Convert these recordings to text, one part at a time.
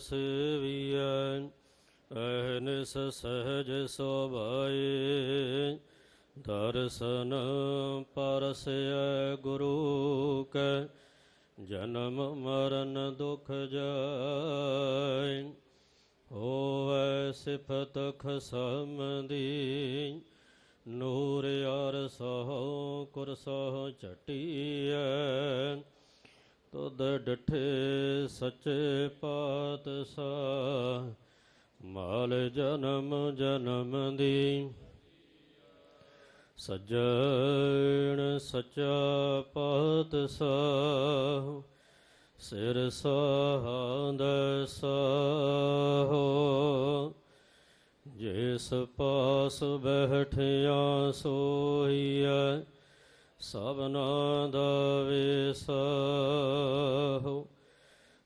ਸੇਵੀਐ ਅਹਨਿਸ ਸਹਜ ਸੋਭਾਏ। ਦਰਸ਼ਨ ਪਰਸੈ ਗੁਰੂ ਕੈ, ਜਨਮ ਮਰਨ ਦੁਖ ਜਾਇ ਹੋਵੈ ਸਿਫਤ ਖਸਮ ਦੀ ਨੂਰ ਅਰ ਸਹੁ ਕੁਰਸਹੁ ਚਟੀਐ। ਤੁਧ ਡਠੇ ਸੱਚੇ ਪਾਤਸ਼ਾਹ, ਮਾਲ ਜਨਮ ਜਨਮ ਦੀ। ਸੱਜਣ ਸੱਚਾ ਪਾਤਸ਼ਾਹ, ਸਿਰ ਸਹਾਂਦ ਸਾਹੋ। ਜਿਸ ਪਾਸ ਬੈਠਿਆ ਸੋਈਐ ਸਭਨਾ ਦਾ ਵਿਸਾਹੋ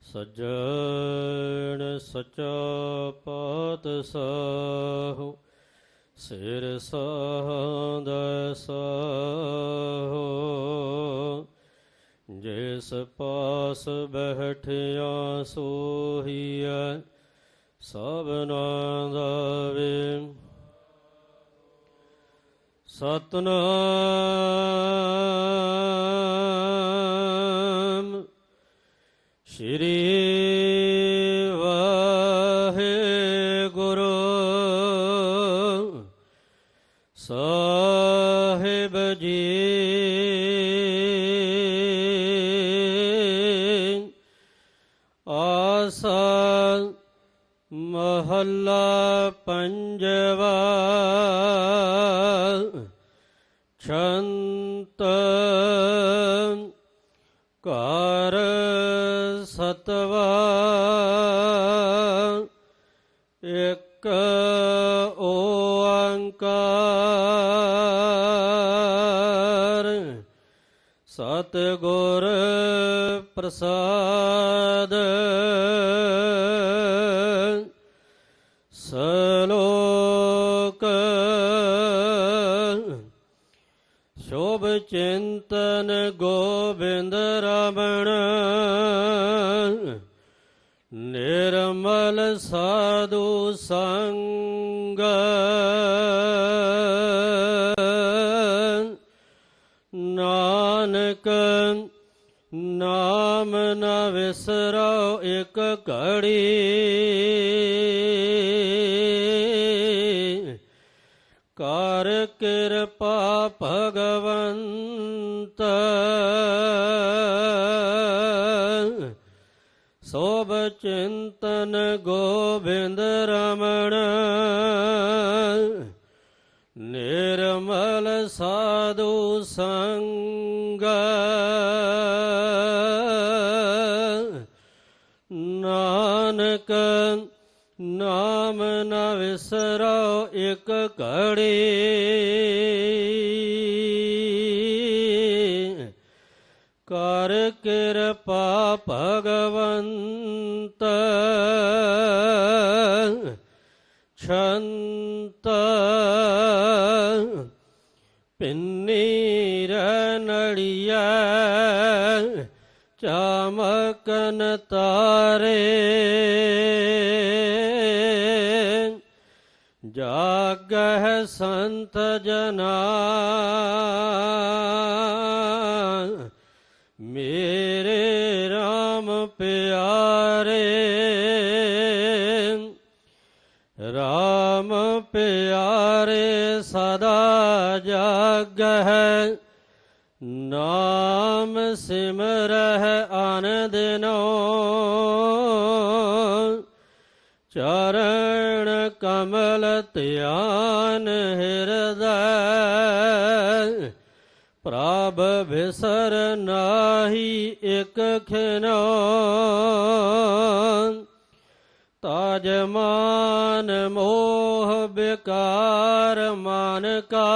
ਸੱਜਣ ਸੱਚਾ ਪਾਤਸ਼ਾਹ ਸਿਰ ਸਾਹੰਦ ਸਾਹੋ ਜਿਸ ਪਾਸ ਬੈਠਿਆ ਸੋਹੀਐ, ਸਭਨਾ ਦਾ ਵੇ ਸਤਨਾਮ। ਸ਼੍ਰੀ ਵਾਹਿਗੁਰੂ। ਸਾਹਿਬ ਜੀ। ਆਸਾ ਮਹੱਲਾ ਪੰਜਵਾ। ਸੰਤ ਕਰ ਸਤਵਾ ਇਕ ਓੰਕਾਰ ਸਤ ਗੁਰ ਪ੍ਰਸਾਦ ਚਿੰਤਨ ਗੋਬਿੰਦ ਰਮਣ ਨਿਰਮਲ ਸਾਧੂ ਸੰਗ। ਨਾਨਕ ਨਾਮ ਨ ਵਿਸਰੋ ਇਕ ਘੜੀ। ਕਰ ਕਿਰਪਾ ਭਗਵੰਤ ਸੋਭ ਚਿੰਤਨ ਗੋਬਿੰਦ ਰਮਣ। ਨਿਰਮਲ ਸਾਧੂ ਸੰਗ। ਨਾਨਕ ਨਾਮ ਨਾ ਵਿਸਰੋ ਇੱਕ ਘੜੀ। ਕਰ ਕਿਰਪਾ ਭਗਵੰਤ। ਛੰਤ ਪਿੰਨੀ ਰਨੜੀਐ ਚਾਮਕਨ ਤਾਰੇ। ਜਾਗਹਿ ਸੰਤ ਜਨਾ। ਮੇਰੇ RAM ਪਿਆਰੇ RAM ਪਿਆਰੇ ਸਦਾ ਜਾਗਹਿ ਨਾਮ ਸਿਮਰਹਿ ਆਨੰਦਨੋ ਚਰਨ ਕਮਲ ਧਿਆਨ ਹਿਰਦੈ। ਪ੍ਰਭ ਬਿਸਰ ਨਾਹੀ ਇਕ ਖਿਨੋ ਤਾਜ ਮਾਨ ਮੋਹ ਬਿਕਾਰ ਮਨ ਕਾ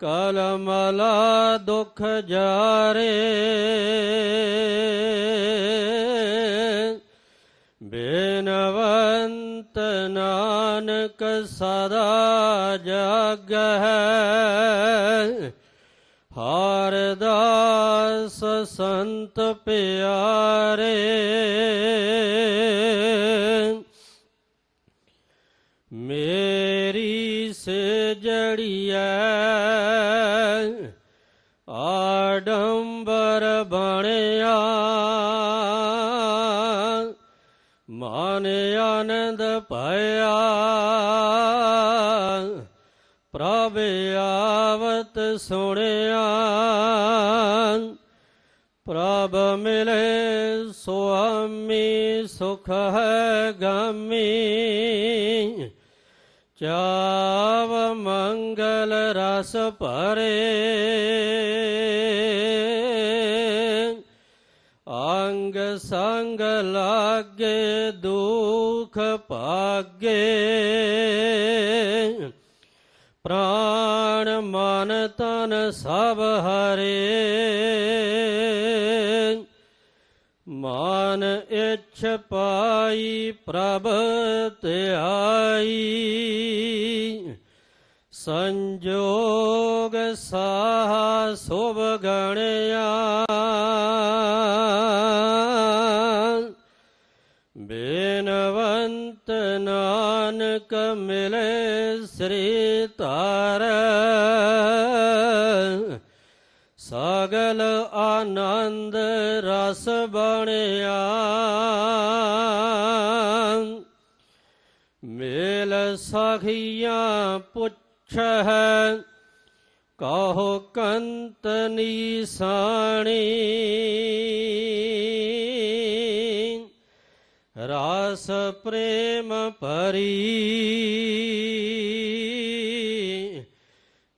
ਕਲਮਲਾ ਦੁਖ ਜਾਰੇ ਬੇਨਵੰਤ ਨਾਨਕ ਸਦਾ ਜਗ ਹੈ। ਹਰ ਦਾਸ ਸੰਤ ਪਿਆਰੇ ਮੇਰੀ ਸੇ ਜੜੀਐ ਆਡੰਬਰ ਬਣਿਆ ਮਨ ਆਨੰਦ ਪਾਇਆ, ਪ੍ਰਭ ਆਵਤ ਸੁਣਿਆ। ਪ੍ਰਭ ਮਿਲੇ ਸੁਆਮੀ, ਸੁਖ ਹੈ ਗਾਮੀ। ਚਾਵ ਮੰਗਲ ਰਸ ਭਰੇ। ਅੰਗ ਸੰਗ ਲਾਗੇ, ਦੁਖ ਭਾਗੇ। ਪ੍ਰਾਣ ਮਨ ਤਨ ਸਭ ਹਰੇ। ਮਾਨ ਇਛ ਪਾਈ ਪ੍ਰਭ ਧਿਆਈ। ਸੰਜੋਗ ਸਾਹ ਸੁਭ ਗਣਿਆ। ਬੇਨਵੰਤ ਨਾਨਕ ਮਿਲੇ ਸ੍ਰੀ ਧਾਰ। ਸਗਲ ਆਨੰਦ ਰਸ ਬਣਿਆ। ਮੇਲ ਸਖੀਆਂ ਪੁੱਛ ਹੈ ਕਹੋ ਕੰਤ ਨੀਸਾਣੀ ਰਾਸ ਪ੍ਰੇਮ ਭਰੀ।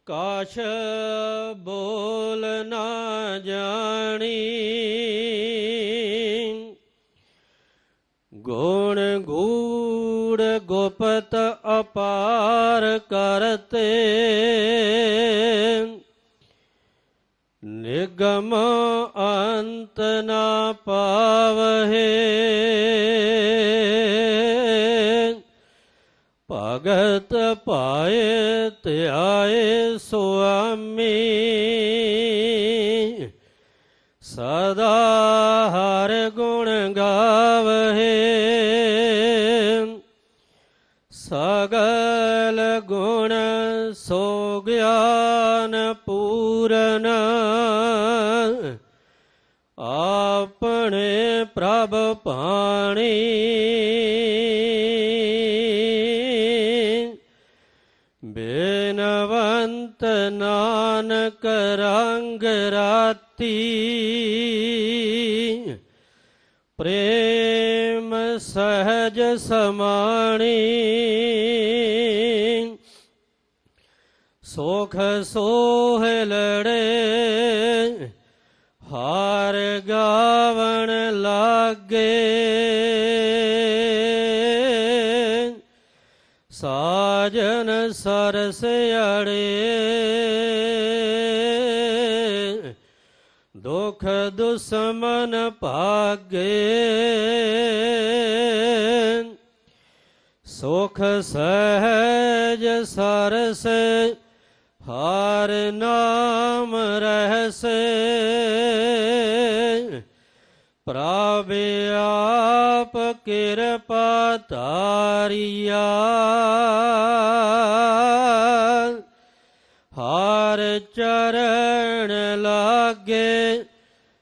ਕਾਸ਼ ਬੋਲ ਨਾ ਜਾਣੀ। ਗੁਣ ਗੂੜ ਗੋਪਤ ਅਪਾਰ ਕਰਤੇ। ਨਿਗਮ ਅੰਤ ਨਾ ਪਾਵਹਿ। ਭਗਤ ਪਾਏ ਧਿਆਏ ਸੁਆਮੀ। ਸਦਾ ਹਰ ਗੁਣ ਗਾਵਹਿ। ਸਗਲ ਗੁਣ ਸੋ ਗਿਆਨ ਪੂਰਨ। ਆਪਣੇ ਪ੍ਰਭ ਪਾਣੀ ਬੇਨਵੰਤ ਨਾਨਕ ਰੰਗ ਰਾਤੀ। ਪ੍ਰੇਮ ਸਹਜ ਸਮਾਣੀ। ਸੋਖ ਸੋਹ ਲੜੇ। ਲਾਗੇ। ਸਾਜਨ ਸਰਸ ਅੜੇ। ਦੁਖ ਦੁਸਮਨ ਭਾਗੇ। ਸੁਖ ਸਹਿਜ ਸਰਸ ਹਰ ਨਾਮ ਰਹਸੇ। ਪ੍ਰਭ ਆਪ ਕਿਰਪਾ ਤਾਰੀਆ ਹਰ ਚਰਨ ਲਾਗੇ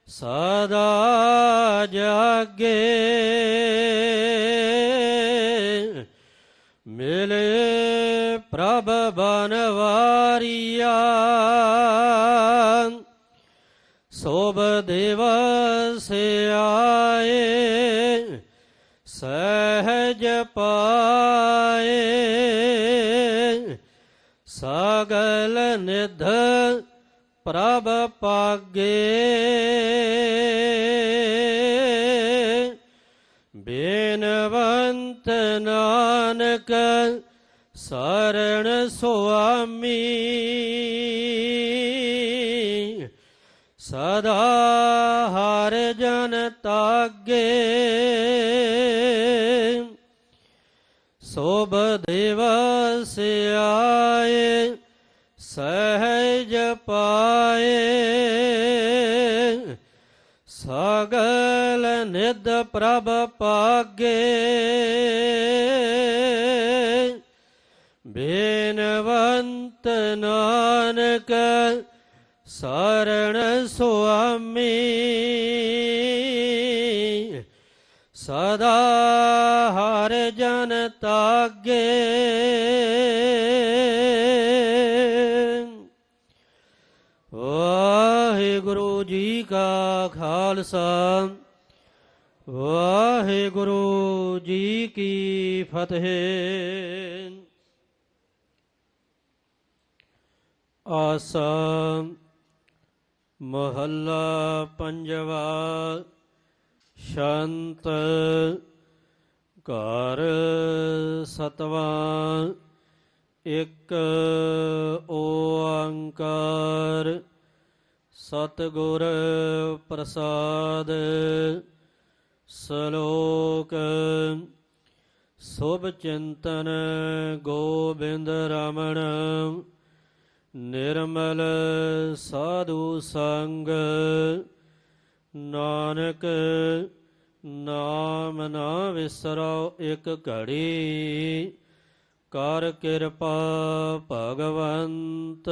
ਸਦਾ ਜਾਗੇ। ਸੋਭ ਦਿਵਸ ਆਏ ਸਹਿਜ ਪਾਏ ਸਗਲ ਨਿਧ ਪ੍ਰਭ ਪਾਗੇ। ਬੇਨਵੰਤ ਨਾਨਕ ਸਰਣ ਸੁਆਮੀ। ਸਦਾ ਹਰ ਜਨ ਤਾਗੇ। ਸੋਭ ਦਿਵਸ ਆਏ ਸਹਿਜ ਪਾਏ। ਸਗਲ ਨਿਧ ਪ੍ਰਭ ਪਾਗੇ। ਬੇਨਵੰਤ ਨਾਨਕ ਸਰਣ ਸੁਆਮੀ ਸਦਾ ਹਰ ਜਨ ਤਾਗੇ ਵਾਹਿਗੁਰੂ ਜੀ ਕਾ ਖਾਲਸਾ ਵਾਹਿਗੁਰੂ ਜੀ ਕੀ ਫਤਿਹ ਆਸਾ ਮਹੱਲਾ ਪੰਜਵਾ ਸ਼ੰਤ ਘਰ ਸਤਵਾਂ ਇੱਕ ਓੰਕਾਰ ਸਤਿਗੁਰ ਪ੍ਰਸਾਦ ਸ਼ਲੋਕ ਸੁਭ ਚਿੰਤਨ ਗੋਬਿੰਦ ਰਮਣ। ਨਿਰਮਲ ਸਾਧੂ ਸੰਗ। ਨਾਨਕ ਨਾਮ ਨਾ ਵਿਸਰੋ ਇੱਕ ਘੜੀ। ਕਰ ਕਿਰਪਾ ਭਗਵੰਤ।